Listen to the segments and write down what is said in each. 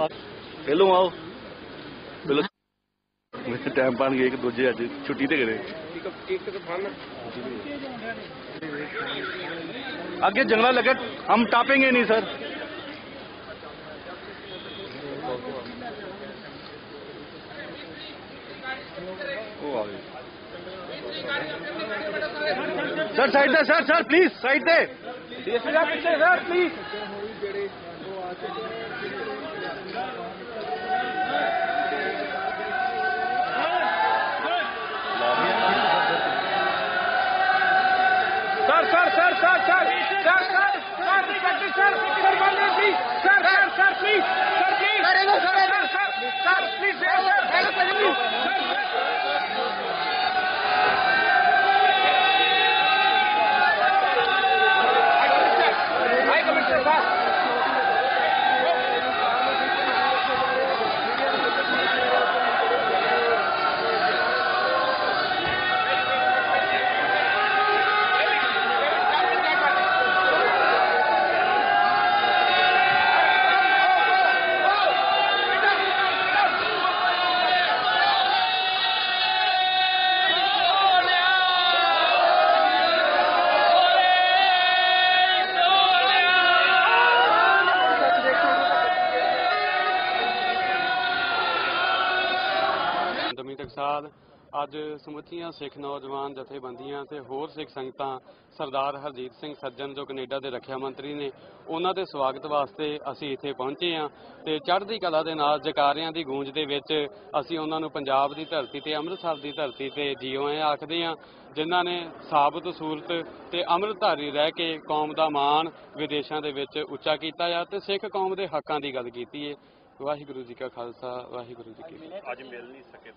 ਪਹਿਲੋਂ ਆਓ ਪਹਿਲੋਂ ਮੇਰੇ ਟਾਈਮ ਬਣ ਗਏ ਇੱਕ ਦੂਜੇ ਅੱਜ ਛੁੱਟੀ ਤੇ ਗਏ आगे जंगला लगे हम टापेंगे नहीं सर ओ आ गए सर साइड दे सर सर प्लीज साइड दे पीछे सर प्लीज Claro. ਦਮੀ ਅੱਜ ਸਮੁੱਚੀਆਂ ਸਿੱਖ ਨੌਜਵਾਨ ਜਥੇਬੰਦੀਆਂ ਤੇ ਹੋਰ ਸਿੱਖ ਸੰਗਤਾਂ ਸਰਦਾਰ ਹਰਜੀਤ ਸਿੰਘ ਸੱਜਣ ਜੋ ਕੈਨੇਡਾ ਦੇ ਰੱਖਿਆ ਮੰਤਰੀ ਨੇ, ਉਹਨਾਂ ਦੇ ਸਵਾਗਤ ਵਾਸਤੇ ਅਸੀਂ ਇੱਥੇ ਪਹੁੰਚੇ ਹਾਂ ਤੇ ਚੜ੍ਹਦੀ ਕਲਾ ਦੇ ਨਾਲ ਜਕਾਰਿਆਂ ਦੀ ਗੂੰਜ ਦੇ ਵਿੱਚ ਅਸੀਂ ਉਹਨਾਂ ਨੂੰ ਪੰਜਾਬ ਦੀ ਧਰਤੀ ਤੇ, ਅੰਮ੍ਰਿਤਸਰ ਦੀ ਧਰਤੀ ਤੇ ਜੀਓ ਆਏ ਆਖਦੇ ਹਾਂ, ਜਿਨ੍ਹਾਂ ਨੇ ਸਾਬਤ ਸੂਰਤ ਤੇ ਅੰਮ੍ਰਿਤਧਾਰੀ ਰਹਿ ਕੇ ਕੌਮ ਦਾ ਮਾਣ ਵਿਦੇਸ਼ਾਂ ਦੇ ਵਿੱਚ ਉੱਚਾ ਕੀਤਾ ਆ ਤੇ ਸਿੱਖ ਕੌਮ ਦੇ ਹੱਕਾਂ ਦੀ ਗੱਲ ਕੀਤੀ ਹੈ ਵਾਹਿਗੁਰੂ ਜੀ ਕਾ ਖਾਲਸਾ ਵਾਹਿਗੁਰੂ ਜੀ ਕੀ ਫਤਿਹ। ਅੱਜ ਮਿਲ ਨਹੀਂ ਸਕੇ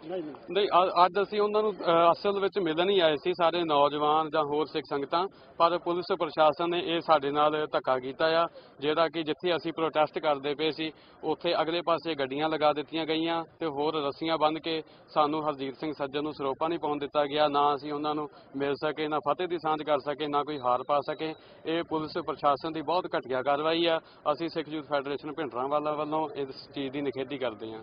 ਨਹੀਂ ਅ- ਅੱਜ ਅਸੀਂ ਉਹਨਾਂ ਨੂੰ ਅ, ਅਸਲ ਵਿੱਚ ਮਿਲਣ ਹੀ ਆਏ ਸੀ ਸਾਰੇ ਨੌਜਵਾਨ ਜਾਂ ਹੋਰ ਸਿੱਖ ਸੰਗਤਾਂ ਪਰ ਪੁਲਿਸ ਪ੍ਰਸ਼ਾਸਨ ਨੇ ਇਹ ਸਾਡੇ ਨਾਲ ਧੱਕਾ ਕੀਤਾ ਆ ਜਿਹੜਾ ਕਿ ਜਿੱਥੇ ਅਸੀਂ ਪ੍ਰੋਟੈਸਟ ਕਰਦੇ ਪਏ ਸੀ ਉੱਥੇ ਅਗਲੇ ਪਾਸੇ ਗੱਡੀਆਂ ਲਗਾ ਦਿੱਤੀਆਂ ਗਈਆਂ ਤੇ ਹੋਰ ਰੱਸੀਆਂ ਬੰਨ੍ਹ ਕੇ ਸਾਨੂੰ ਹਰਜੀਤ ਸਿੰਘ ਸੱਜਣ ਨੂੰ ਸਰੋਪਾ ਨਹੀਂ ਪਾਉਣ ਦਿੱਤਾ ਗਿਆ ਨਾ ਅਸੀਂ ਉਹਨਾਂ ਨੂੰ ਮਿਲ ਸਕੇ ਨਾ ਫਤਿਹ ਦੀ ਸਾਂਝ ਕਰ ਸਕੇ ਨਾ ਕੋਈ ਹਾਰ ਪਾ ਸਕੇ। ਇਹ ਪੁਲਿਸ ਪ੍ਰਸ਼ਾਸਨ ਦੀ ਬਹੁਤ ਘਟੀਆ ਕਾਰਵਾਈ ਆ। ਅਸੀਂ ਸਿੱਖ ਯੂਥ ਫੈਡਰੇਸ਼ਨ ਭਿੰਡਰਾਂ ਵਾਲਾ ਵੱਲੋਂ ਇਸ ਚੀਜ਼ ਦੀ ਨਿਖੇਧੀ ਕਰਦੇ ਹਾਂ।